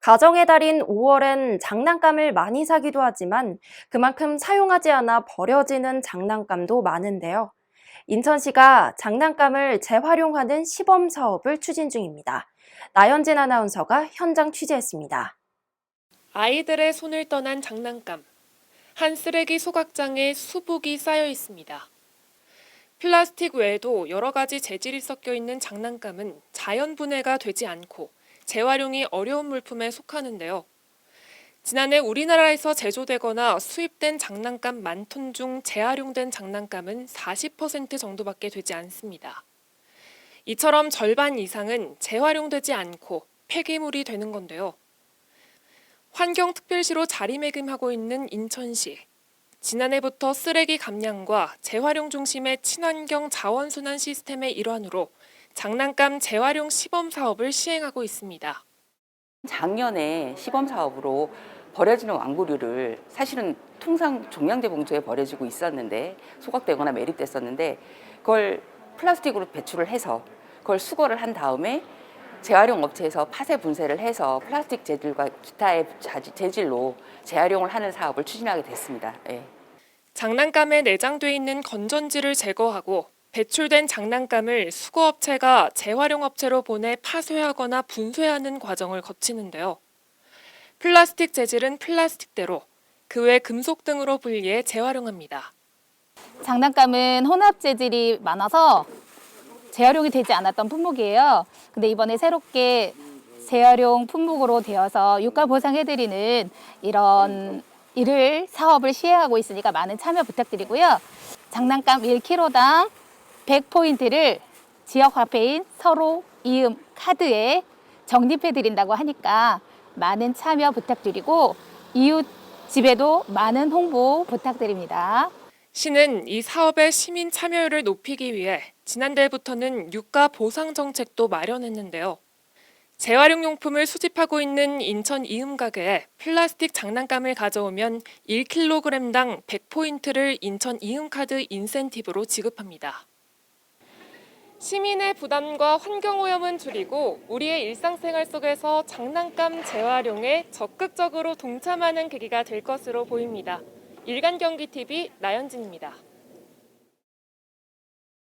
가정의 달인 5월엔 장난감을 많이 사기도 하지만 그만큼 사용하지 않아 버려지는 장난감도 많은데요. 인천시가 장난감을 재활용하는 시범 사업을 추진 중입니다. 나연진 아나운서가 현장 취재했습니다. 아이들의 손을 떠난 장난감. 한 쓰레기 소각장에 수북이 쌓여 있습니다. 플라스틱 외에도 여러 가지 재질이 섞여 있는 장난감은 자연 분해가 되지 않고 재활용이 어려운 물품에 속하는데요. 지난해 우리나라에서 제조되거나 수입된 장난감 만 톤 중 재활용된 장난감은 40% 정도밖에 되지 않습니다. 이처럼 절반 이상은 재활용되지 않고 폐기물이 되는 건데요. 환경특별시로 자리매김하고 있는 인천시. 지난해부터 쓰레기 감량과 재활용 중심의 친환경 자원순환 시스템의 일환으로 장난감 재활용 시범 사업을 시행하고 있습니다. 작년에 시범 사업으로 버려지는 완구류를 사실은 통상 종량제 봉투에 버려지고 있었는데 소각되거나 매립됐었는데 그걸 플라스틱으로 배출을 해서 그걸 수거를 한 다음에 재활용 업체에서 파쇄 분쇄를 해서 플라스틱 재질과 기타의 재질로 재활용을 하는 사업을 추진하게 됐습니다. 예. 장난감에 내장돼 있는 건전지를 제거하고 배출된 장난감을 수거업체가 재활용업체로 보내 파쇄하거나 분쇄하는 과정을 거치는데요. 플라스틱 재질은 플라스틱대로, 그 외 금속 등으로 분리해 재활용합니다. 장난감은 혼합 재질이 많아서 재활용이 되지 않았던 품목이에요. 근데 이번에 새롭게 재활용 품목으로 되어서 유가 보상해드리는 이런 일을 사업을 시행하고 있으니까 많은 참여 부탁드리고요. 장난감 1kg당 100포인트를 지역 화폐인 서로 이음 카드에 적립해 드린다고 하니까 많은 참여 부탁드리고 이웃 집에도 많은 홍보 부탁드립니다. 시는 이 사업의 시민 참여율을 높이기 위해 지난달부터는 유가 보상 정책도 마련했는데요. 재활용 용품을 수집하고 있는 인천 이음 가게에 플라스틱 장난감을 가져오면 1kg당 100포인트를 인천 이음 카드 인센티브로 지급합니다. 시민의 부담과 환경 오염은 줄이고 우리의 일상생활 속에서 장난감 재활용에 적극적으로 동참하는 계기가 될 것으로 보입니다. 일간 경기 TV 나연진입니다.